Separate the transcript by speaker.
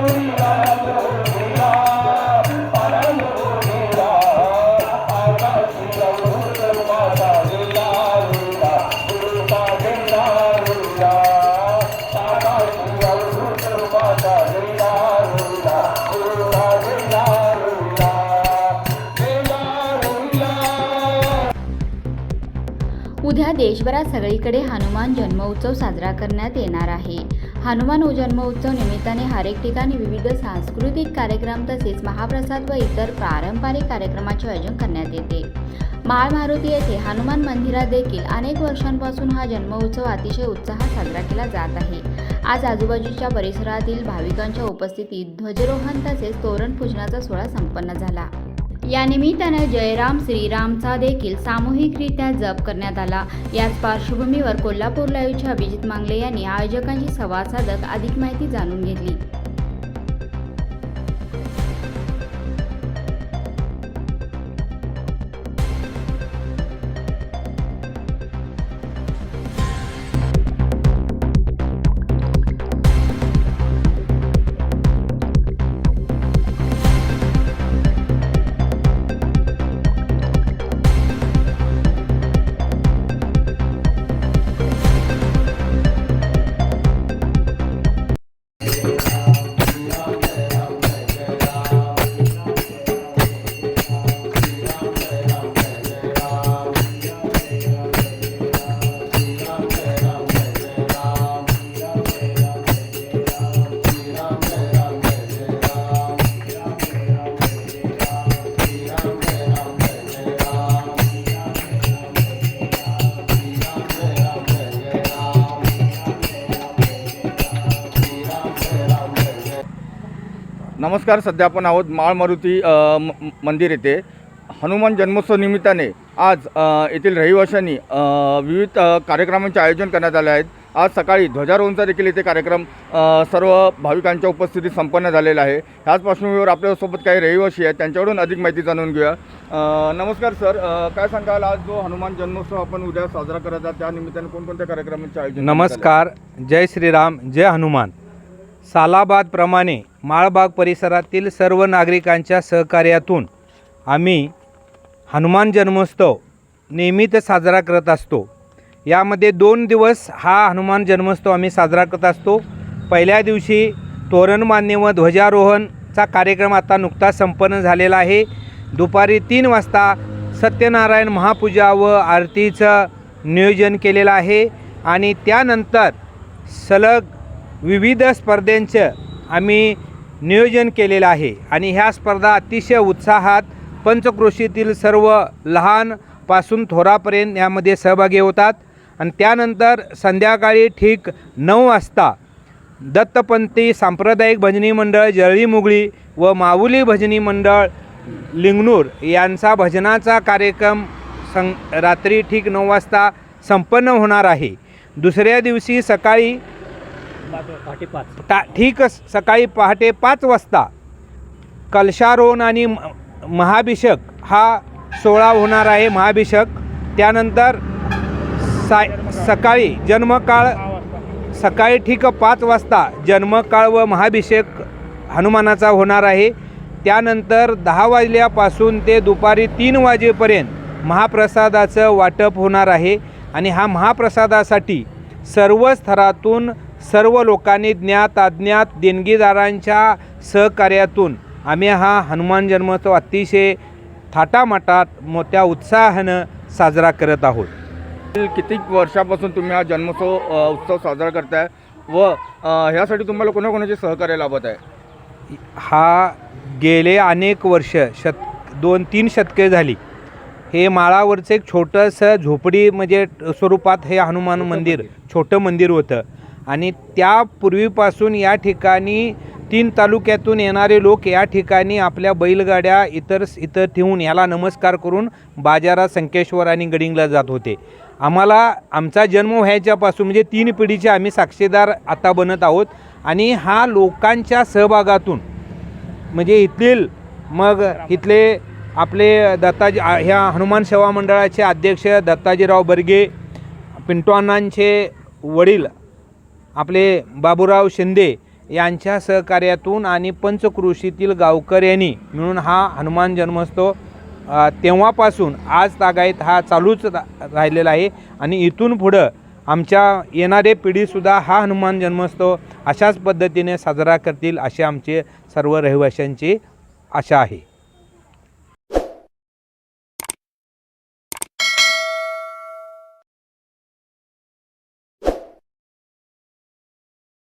Speaker 1: আল্লাহ। उद्या देशभरात सगळीकडे हनुमान जन्मोत्सव साजरा करण्यात येणार आहे. हनुमान जन्मोत्सव निमित्ताने हरेक ठिकाणी विविध सांस्कृतिक कार्यक्रम तसेच महाप्रसाद व इतर पारंपरिक कार्यक्रमाचे आयोजन करण्यात येते. माळ मारुती येथे हनुमान मंदिरात देखील अनेक वर्षांपासून हा जन्मोत्सव अतिशय उत्साहात साजरा केला जात आहे. आज आजूबाजूच्या परिसरातील भाविकांच्या उपस्थितीत ध्वजरोहण तसेच तोरण पूजनाचा सोहळा संपन्न झाला. या निमित्तानं जयराम श्रीरामचा देखील सामूहिकरित्या जप करण्यात आला. याच पार्श्वभूमीवर कोल्हापूर लाईव्हच्या अभिजित मांगले यांनी आयोजकांशी संवाद साधत अधिक माहिती जाणून घेतली.
Speaker 2: नमस्कार सध्या आपण आहोत माळ मारुती म- मंदिर येथे. हनुमान जन्मोत्सव निमित्ताने आज येथील रहिवाशांनी विविध कार्यक्रमांचे आयोजन करण्यात आले आहेत. आज सकाळी ध्वजारोहणचा देखील येथे कार्यक्रम सर्व भाविकांच्या उपस्थितीत संपन्न झालेला आहे. ह्याच पार्श्वभूमीवर आपल्यासोबत काही रहिवासी आहेत त्यांच्याकडून अधिक माहिती जाणून घेऊया. नमस्कार सर. काय सांगाल आज जो हनुमान जन्मोत्सव आपण उद्या साजरा करत आहात त्या निमित्ताने कोणकोणत्या कार्यक्रमांचे आयोजन
Speaker 3: नमस्कार. जय श्रीराम. जय हनुमान. सालाबादप्रमाणे माळबाग परिसरातील सर्व नागरिकांच्या सहकार्यातून आम्ही हनुमान जन्मोत्सव नियमित साजरा करत असतो. यामध्ये दोन दिवस हा हनुमान जन्मोत्सव आम्ही साजरा करत असतो. पहिल्या दिवशी तोरण मान्य व ध्वजारोहणचा कार्यक्रम आता नुकताच संपन्न झालेला आहे. दुपारी तीन वाजता सत्यनारायण महापूजा व आरतीचं नियोजन केलेलं आहे आणि त्यानंतर सलग विविध स्पर्धेंचं आम्ही नियोजन केलेलं आहे. आणि ह्या स्पर्धा अतिशय उत्साहात पंचक्रोशीतील सर्व लहानपासून थोरापर्यंत यामध्ये सहभागी होतात. आणि त्यानंतर संध्याकाळी ठीक नऊ वाजता दत्तपंथी सांप्रदायिक भजनी मंडळ जळी मुगळी व माऊली भजनी मंडळ लिंगनूर यांचा भजनाचा कार्यक्रम सं रात्री ठीक नऊ वाजता संपन्न होणार आहे. दुसऱ्या दिवशी सकाळी टा ठीक सकाळी पहाटे पाच वाजता कलशारोहण आणि म- महाभिषेक हा सोहळा होणार आहे महाभिषेक. त्यानंतर साय सकाळी जन्मकाळ सकाळी ठीक पाच वाजता जन्मकाळ व महाभिषेक हनुमानाचा होणार आहे. त्यानंतर दहा वाजल्यापासून ते दुपारी तीन वाजेपर्यंत महाप्रसादाचं वाटप होणार आहे. आणि हा महाप्रसादासाठी सर्व स्तरातून सर्व लोकांनी ज्ञात अज्ञात देणगीदारांच्या सहकार्यातून आम्ही हा हनुमान जन्मोत्सव अतिशय थाटामाटात मोठ्या उत्साहानं साजरा करत आहोत.
Speaker 2: किती वर्षापासून तुम्ही हा जन्मोत्सव उत्सव साजरा करताय व ह्यासाठी तुम्हाला कोणाकोणाचे सहकार्य लाभत आहे?
Speaker 3: हा गेले अनेक वर्ष शत दोन तीन शतके झाली. हे माळावरचं एक छोटंसं झोपडी म्हणजे स्वरूपात हे हनुमान मंदिर. छोटं मंदिर होतं. आणि त्यापूर्वीपासून या ठिकाणी तीन तालुक्यातून येणारे लोक या ठिकाणी आपल्या बैलगाड्या इतर इतर ठेवून याला नमस्कार करून बाजारात संकेश्वर आणि गडिंगला जात होते. आम्हाला आमचा जन्म व्हायच्यापासून म्हणजे तीन पिढीचे आम्ही साक्षीदार आता बनत आहोत. आणि हा लोकांच्या सहभागातून म्हणजे इथील मग इथले आपले दत्ताजी ह्या हनुमान सेवा मंडळाचे अध्यक्ष दत्ताजीराव बर्गे पिंटो अण्णांचे वडील आपले बाबूराव शिंदे यांच्या सहकार्यातून आणि पंचकृषीतील गावकऱ्यांनी मिळून हा हनुमान जन्मोत्सव तेव्हापासून आज तागायत हा चालूच रा राहिलेला आहे. आणि इथून पुढं आमच्या येणारे पिढीसुद्धा हा हनुमान जन्मोत्सव अशाच पद्धतीने साजरा करतील असे आमचे सर्व रहिवाशांची आशा आहे.